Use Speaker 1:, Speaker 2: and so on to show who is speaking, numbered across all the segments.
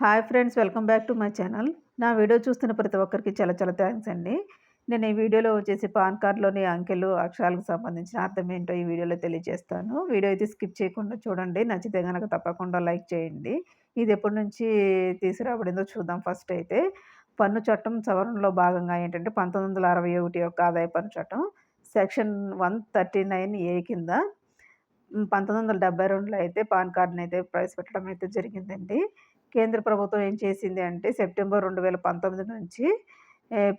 Speaker 1: Hi friends welcome back to my channel. నా video చూస్తున్న ప్రతి ఒక్కరికి చాలా చాలా థ్యాంక్స్ అండి. నేను ఈ వీడియోలో వచ్చేసి పాన్ కార్డ్లోని అంకెలు అక్షరాలకు సంబంధించిన అర్థం ఏంటో ఈ వీడియోలో తెలియజేస్తాను. వీడియో అయితే స్కిప్ చేయకుండా చూడండి. నచ్చితే కనుక తప్పకుండా లైక్ చేయండి. ఇది ఎప్పటి నుంచి తీసుకురాబడిందో చూద్దాం ఫస్ట్ అయితే. పన్ను చట్టం సవరణలో భాగంగా ఏంటంటే పంతొమ్మిది వందల అరవై ఒకటి యొక్క ఆదాయ పన్ను చట్టం section one thirty nine A కింద పంతొమ్మిది వందల డెబ్బై రెండులో అయితే పాన్ కార్డుని అయితే ప్రవేశపెట్టడం అయితే జరిగిందండి. కేంద్ర ప్రభుత్వం ఏం చేసింది అంటే సెప్టెంబర్ రెండు వేల పంతొమ్మిది నుంచి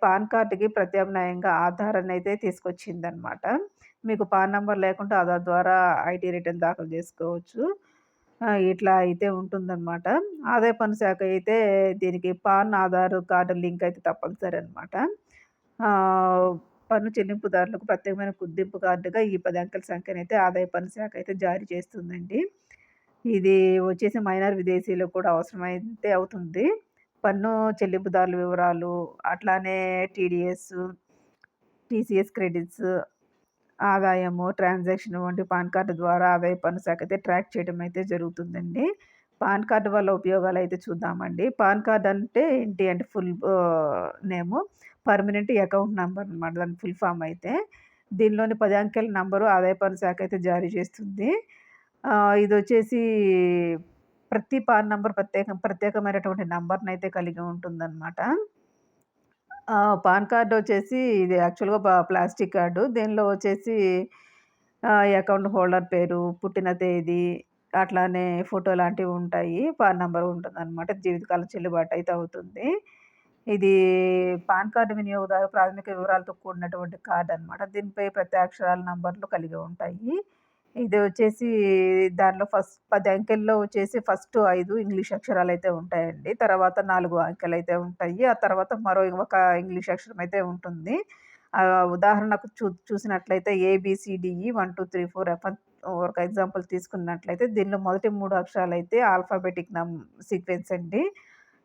Speaker 1: పాన్ కార్డుకి ప్రత్యామ్నాయంగా ఆధారాన్ని అయితే తీసుకొచ్చిందనమాట మీకు పాన్ నెంబర్ లేకుండా ఆధార్ ద్వారా ఐటీ రిటర్న్ దాఖలు చేసుకోవచ్చు. ఇట్లా అయితే ఉంటుందన్నమాట. ఆదాయ పన్ను శాఖ అయితే దీనికి పాన్ ఆధార్ కార్డు లింక్ అయితే తప్పనిసరి అనమాట పన్ను చెల్లింపుదారులకు ప్రత్యేకమైన గుర్తింపు కార్డుగా ఈ పది అంకెల సంఖ్యను అయితే ఆదాయ పన్ను శాఖ అయితే జారీ చేస్తుందండి. ఇది వచ్చేసి మైనర్ విదేశీయులకు కూడా అవసరమైతే అవుతుంది. పన్ను చెల్లింపుదారుల వివరాలు అట్లానే టీడీఎస్ టీసీఎస్ క్రెడిట్స్ ఆదాయము ట్రాన్సాక్షన్ వంటి పాన్ కార్డు ద్వారా ఆదాయ పన్ను శాఖ అయితే ట్రాక్ చేయడం అయితే జరుగుతుందండి. పాన్ కార్డు వల్ల ఉపయోగాలు అయితే చూద్దామండి. పాన్ కార్డ్ అంటే ఏంటి అంటే full name permanent account number అనమాట దాని ఫుల్ ఫామ్ అయితే. దీనిలోని పది అంకెల నంబరు ఆదాయ పన్ను శాఖ అయితే జారీ చేస్తుంది. ఇది వచ్చేసి ప్రతి పాన్ నంబర్ ప్రత్యేకం ప్రత్యేకమైనటువంటి నంబర్ని అయితే కలిగి ఉంటుందన్నమాట. పాన్ కార్డు వచ్చేసి ఇది యాక్చువల్గా ప్లాస్టిక్ కార్డు. దీనిలో వచ్చేసి అకౌంట్ హోల్డర్ పేరు పుట్టిన తేదీ అట్లానే ఫోటో లాంటివి ఉంటాయి. పాన్ నెంబర్ ఉంటుంది అనమాట జీవితకాలం చెల్లుబాటు అయితే అవుతుంది. ఇది పాన్ కార్డు వినియోగదారు ప్రాథమిక వివరాలతో కూడినటువంటి కార్డు అనమాట దీనిపై ప్రతి అక్షరాల నంబర్లు కలిగి ఉంటాయి. ఇది వచ్చేసి దానిలో ఫస్ట్ పది అంకెల్లో వచ్చేసి ఫస్ట్ ఐదు ఇంగ్లీష్ అక్షరాలు అయితే ఉంటాయండి. తర్వాత నాలుగు అంకెలు అయితే ఉంటాయి. ఆ తర్వాత మరో ఒక ఇంగ్లీష్ అక్షరం అయితే ఉంటుంది. ఉదాహరణకు చూ చూసినట్లయితే A B C D E one two three four F ఒక ఎగ్జాంపుల్ తీసుకున్నట్లయితే దీనిలో మొదటి మూడు అక్షరాలు అయితే ఆల్ఫాబెటిక్ నమ్ సీక్వెన్స్ అండి.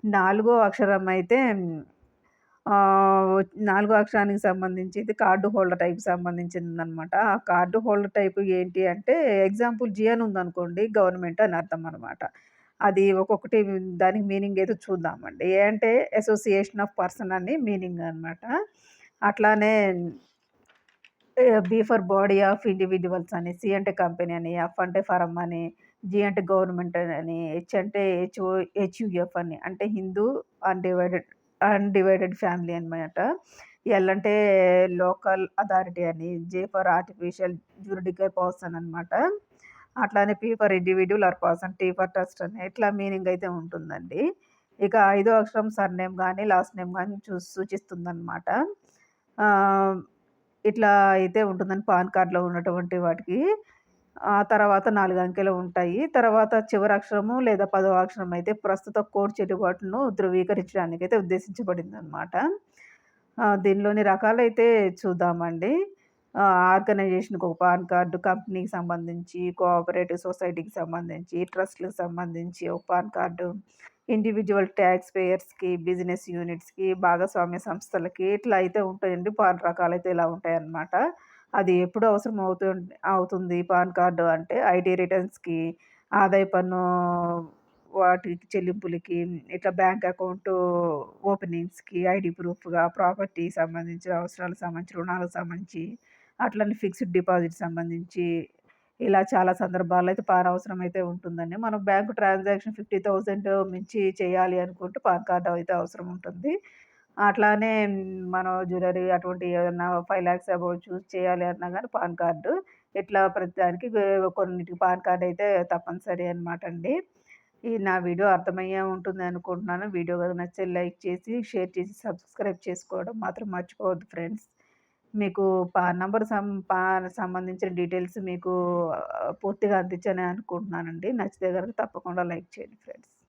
Speaker 1: నాలుగో అక్షరం అయితే నాలుగో అక్షరానికి సంబంధించి ఇది కార్డు హోల్డర్ టైప్ సంబంధించిందనమాట ఆ కార్డు హోల్డర్ టైప్ ఏంటి అంటే ఎగ్జాంపుల్ జి అని ఉందనుకోండి గవర్నమెంట్ అని అర్థం అనమాట అది ఒక్కొక్కటి దానికి మీనింగ్ ఏదో చూద్దామండి. ఏ అంటే అసోసియేషన్ ఆఫ్ పర్సన్ అని మీనింగ్ అనమాట అట్లానే B for body of individuals అని సి అంటే కంపెనీ అని ఎఫ్ అంటే ఫరం అని జి అంటే గవర్నమెంట్ అని హెచ్ అంటే H O H U F అని అంటే హిందూ అన్డివైడెడ్ అన్డివైడెడ్ ఫ్యామిలీ అనమాట ఎల్ లోకల్ అథారిటీ అని J for artificial juridical person అనమాట అట్లానే P for individual R person T for trust అని ఇట్లా మీనింగ్ అయితే ఉంటుందండి. ఇక ఐదో అక్షరం సర్ నేమ్ కానీ లాస్ట్ నేమ్ కానీ చూ సూచిస్తుందన్నమాట ఇట్లా అయితే ఉంటుందని పాన్ కార్డులో ఉన్నటువంటి వాటికి ఆ తర్వాత నాలుగు అంకెలు ఉంటాయి. తర్వాత చివరి అక్షరము లేదా పదవ అక్షరం అయితే ప్రస్తుత కోడ్ చెల్లుబాటును ధృవీకరించడానికి అయితే ఉద్దేశించబడింది అనమాట దీనిలోని రకాలైతే చూద్దామండి. ఆర్గనైజేషన్కి ఒక పాన్ కార్డు కంపెనీకి సంబంధించి కోఆపరేటివ్ సొసైటీకి సంబంధించి ట్రస్ట్లకు సంబంధించి ఒక పాన్ కార్డు ఇండివిజువల్ ట్యాక్స్ పేయర్స్కి బిజినెస్ యూనిట్స్కి భాగస్వామ్య సంస్థలకి ఇట్లా అయితే ఉంటాయండి. పాన్ రకాలు అయితే ఇలా ఉంటాయన్నమాట. అది ఎప్పుడు అవసరం అవుతు అవుతుంది. పాన్ కార్డు అంటే ఐటీ రిటర్న్స్కి ఆదాయ పన్ను వాటికి చెల్లింపులకి ఇట్లా బ్యాంక్ అకౌంట్ ఓపెనింగ్స్కి ఐడి ప్రూఫ్గా ప్రాపర్టీ సంబంధించిన అవసరాలకు సంబంధించి రుణాలకు సంబంధించి అట్లనే ఫిక్స్డ్ డిపాజిట్ సంబంధించి ఇలా చాలా సందర్భాల్లో అయితే పాన్ అవసరం అయితే ఉంటుందండి. మనం బ్యాంకు ట్రాన్సాక్షన్ ఫిఫ్టీ థౌజండ్ మించి చేయాలి అనుకుంటే పాన్ కార్డు అయితే అవసరం ఉంటుంది. అట్లానే మనం జ్యువెలరీ అటువంటి ఏదన్నా ఫైవ్ ల్యాక్స్ అబౌవ్ చూస్ చేయాలి అన్నా కానీ పాన్ కార్డు ఇట్లా ప్రతిదానికి కొన్నిటికి పాన్ కార్డ్ అయితే తప్పనిసరి అనమాట అండి. ఈ నా వీడియో అర్థమయ్యే ఉంటుంది అనుకుంటున్నాను. వీడియో నచ్చే లైక్ చేసి షేర్ చేసి సబ్స్క్రైబ్ చేసుకోవడం మాత్రం మర్చిపోవద్దు ఫ్రెండ్స్. మీకు పాన్ నెంబర్ సం పాన్ సంబంధించిన డీటెయిల్స్ మీకు పూర్తిగా అందించని అనుకుంటున్నానండి. నచ్చితే కనుక తప్పకుండా లైక్ చేయండి ఫ్రెండ్స్.